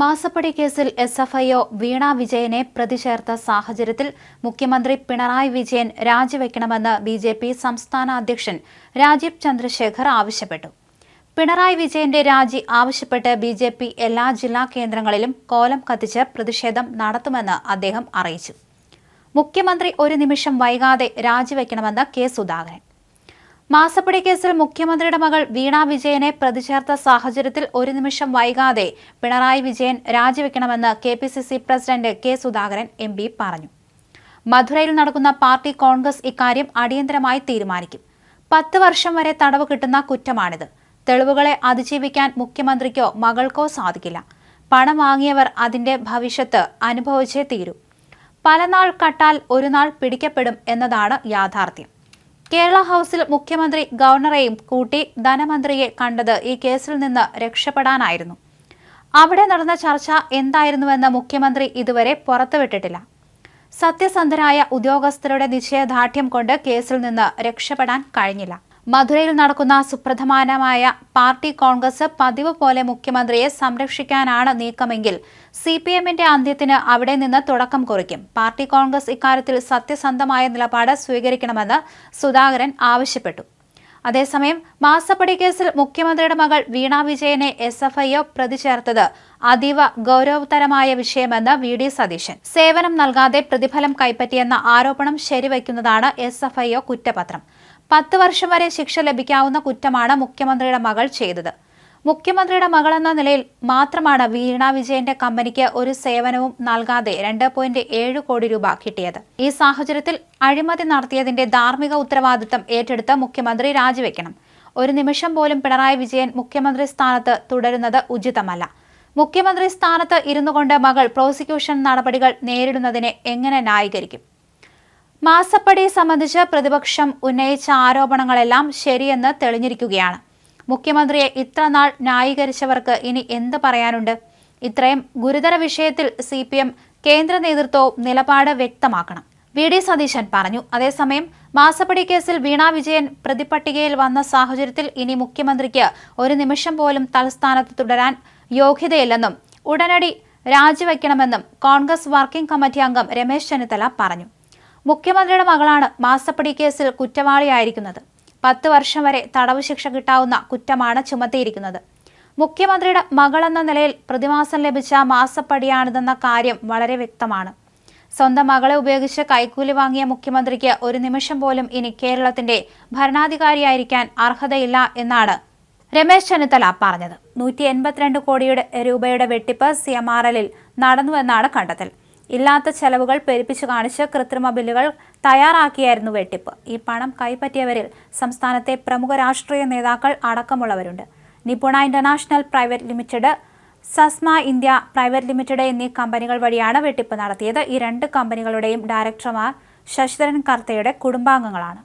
മാസപ്പടി കേസിൽ S F I O Veena വിജയനെ പ്രതി ചേർത്ത സാഹചര്യത്തിൽ മുഖ്യമന്ത്രി പിണറായി വിജയൻ രാജിവെക്കണമെന്ന് ബി ജെ പി സംസ്ഥാന അധ്യക്ഷൻ രാജീവ് ചന്ദ്രശേഖർ ആവശ്യപ്പെട്ടു. പിണറായി വിജയന്റെ രാജി ആവശ്യപ്പെട്ട് ബി ജെ പി എല്ലാ ജില്ലാ കേന്ദ്രങ്ങളിലും കോലം കത്തിച്ച് പ്രതിഷേധം നടത്തുമെന്ന് അദ്ദേഹം അറിയിച്ചു. മുഖ്യമന്ത്രി ഒരു നിമിഷം വൈകാതെ രാജിവെക്കണമെന്ന് കെ സുധാകരൻ. മാസപ്പടി കേസിൽ മുഖ്യമന്ത്രിയുടെ മകൾ വീണ വിജയനെ പ്രതിചേർത്ത സാഹചര്യത്തിൽ ഒരു നിമിഷം വൈകാതെ Pinarayi Vijayan രാജിവെക്കണമെന്ന് K P C C president K Sudhakaran M P പറഞ്ഞു. മധുരയിൽ നടക്കുന്ന പാർട്ടി കോൺഗ്രസ് ഇക്കാര്യം അടിയന്തരമായി തീരുമാനിക്കും. പത്ത് വർഷം വരെ തടവ് കിട്ടുന്ന കുറ്റമാണിത്. തെളിവുകളെ അതിജീവിക്കാൻ മുഖ്യമന്ത്രിക്കോ മകൾക്കോ സാധിക്കില്ല. പണം വാങ്ങിയവർ അതിന്റെ ഭവിഷ്യത്ത് അനുഭവിച്ചേ തീരൂ. പലനാൾ കട്ടാൽ ഒരു നാൾ പിടിക്കപ്പെടും എന്നതാണ് യാഥാർത്ഥ്യം. കേരള ഹൗസിൽ മുഖ്യമന്ത്രി ഗവർണറെയും കൂട്ടി ധനമന്ത്രിയെ കണ്ടത് ഈ കേസിൽ നിന്ന് രക്ഷപ്പെടാനായിരുന്നു. അവിടെ നടന്ന ചർച്ച എന്തായിരുന്നുവെന്ന് മുഖ്യമന്ത്രി ഇതുവരെ പുറത്തുവിട്ടിട്ടില്ല. സത്യസന്ധരായ ഉദ്യോഗസ്ഥരുടെ നിശ്ചയദാർഢ്യം കൊണ്ട് കേസിൽ നിന്ന് രക്ഷപ്പെടാൻ കഴിഞ്ഞില്ല. മധുരയിൽ നടക്കുന്ന സുപ്രധാനമായ പാർട്ടി കോൺഗ്രസ് പതിവ് പോലെ മുഖ്യമന്ത്രിയെ സംരക്ഷിക്കാനാണ് നീക്കമെങ്കിൽ സി പി എമ്മിന്റെ അന്ത്യത്തിന് അവിടെ നിന്ന് തുടക്കം കുറിക്കും. പാർട്ടി കോൺഗ്രസ് ഇക്കാര്യത്തിൽ സത്യസന്ധമായ നിലപാട് സ്വീകരിക്കണമെന്ന് സുധാകരൻ ആവശ്യപ്പെട്ടു. അതേസമയം മാസപ്പടി കേസിൽ മുഖ്യമന്ത്രിയുടെ മകൾ വീണ വിജയനെ എസ് എഫ് ഐ ഒ പ്രതി ചേർത്തത് അതീവ ഗൗരവതരമായ വിഷയമെന്ന് വി ഡി സതീശൻ. സേവനം നൽകാതെ പ്രതിഫലം കൈപ്പറ്റിയെന്ന ആരോപണം ശരിവയ്ക്കുന്നതാണ് എസ് എഫ് ഐ ഒ കുറ്റപത്രം. പത്ത് വർഷം വരെ ശിക്ഷ ലഭിക്കാവുന്ന കുറ്റമാണ് മുഖ്യമന്ത്രിയുടെ മകൾ ചെയ്തത്. മുഖ്യമന്ത്രിയുടെ മകളെന്ന നിലയിൽ മാത്രമാണ് വീണ വിജയന്റെ കമ്പനിക്ക് ഒരു സേവനവും നൽകാതെ രണ്ട് പോയിന്റ് ഏഴ് കോടി രൂപ കിട്ടിയത്. ഈ സാഹചര്യത്തിൽ അഴിമതി നടത്തിയതിന്റെ ധാർമ്മിക ഉത്തരവാദിത്തം ഏറ്റെടുത്ത് മുഖ്യമന്ത്രി രാജിവെക്കണം. ഒരു നിമിഷം പോലും പിണറായി വിജയൻ മുഖ്യമന്ത്രി സ്ഥാനത്ത് തുടരുന്നത് ഉചിതമല്ല. മുഖ്യമന്ത്രി സ്ഥാനത്ത് ഇരുന്നുകൊണ്ട് മകൾ പ്രോസിക്യൂഷൻ നടപടികൾ നേരിടുന്നതിനെ എങ്ങനെ ന്യായീകരിക്കും? മാസപ്പടി സംബന്ധിച്ച് പ്രതിപക്ഷം ഉന്നയിച്ച ആരോപണങ്ങളെല്ലാം ശരിയെന്ന് തെളിഞ്ഞിരിക്കുകയാണ്. മുഖ്യമന്ത്രിയെ ഇത്ര നാൾ ന്യായീകരിച്ചവർക്ക് ഇനി എന്ത് പറയാനുണ്ട്? ഇത്രയും ഗുരുതര വിഷയത്തിൽ സി പി എം കേന്ദ്ര നേതൃത്വവും നിലപാട് വ്യക്തമാക്കണം. വി ഡി സതീശൻ പറഞ്ഞു. അതേസമയം മാസപ്പടി കേസിൽ വീണ വിജയൻ പ്രതിപട്ടികയിൽ വന്ന സാഹചര്യത്തിൽ ഇനി മുഖ്യമന്ത്രിക്ക് ഒരു നിമിഷം പോലും തലസ്ഥാനത്ത് തുടരാൻ യോഗ്യതയില്ലെന്നും ഉടനടി രാജിവെക്കണമെന്നും കോൺഗ്രസ് വർക്കിംഗ് കമ്മിറ്റി അംഗം രമേശ് ചെന്നിത്തല പറഞ്ഞു. മുഖ്യമന്ത്രിയുടെ മകളാണ് മാസപ്പടി കേസിൽ കുറ്റവാളിയായിരിക്കുന്നത്. പത്ത് വർഷം വരെ തടവ് ശിക്ഷ കിട്ടാവുന്ന കുറ്റമാണ് ചുമത്തിയിരിക്കുന്നത്. മുഖ്യമന്ത്രിയുടെ മകളെന്ന നിലയിൽ പ്രതിമാസം ലഭിച്ച മാസപ്പടിയാണിതെന്ന കാര്യം വളരെ വ്യക്തമാണ്. സ്വന്തം മകളെ ഉപയോഗിച്ച് കൈക്കൂലി വാങ്ങിയ മുഖ്യമന്ത്രിക്ക് ഒരു നിമിഷം പോലും ഇനി കേരളത്തിന്റെ ഭരണാധികാരിയായിരിക്കാൻ അർഹതയില്ല എന്നാണ് രമേശ് ചെന്നിത്തല പറഞ്ഞത്. നൂറ്റി എൺപത്തിരണ്ട് കോടിയുടെ രൂപയുടെ വെട്ടിപ്പ് സി എം ആർ എല്ലിൽ നടന്നുവെന്നാണ് കണ്ടെത്തൽ. ഇല്ലാത്ത ചെലവുകൾ പെരുപ്പിച്ചു കാണിച്ച് കൃത്രിമ ബില്ലുകൾ തയ്യാറാക്കിയായിരുന്നു വെട്ടിപ്പ്. ഈ പണം കൈപ്പറ്റിയവരിൽ സംസ്ഥാനത്തെ പ്രമുഖ രാഷ്ട്രീയ നേതാക്കൾ അടക്കമുള്ളവരുണ്ട്. Nipuna international private limited Sasma India private limited എന്നീ കമ്പനികൾ വഴിയാണ് വെട്ടിപ്പ് നടത്തിയത്. ഈ രണ്ട് കമ്പനികളുടെയും ഡയറക്ടർമാർ ശശിധരൻ കർത്തയുടെ കുടുംബാംഗങ്ങളാണ്.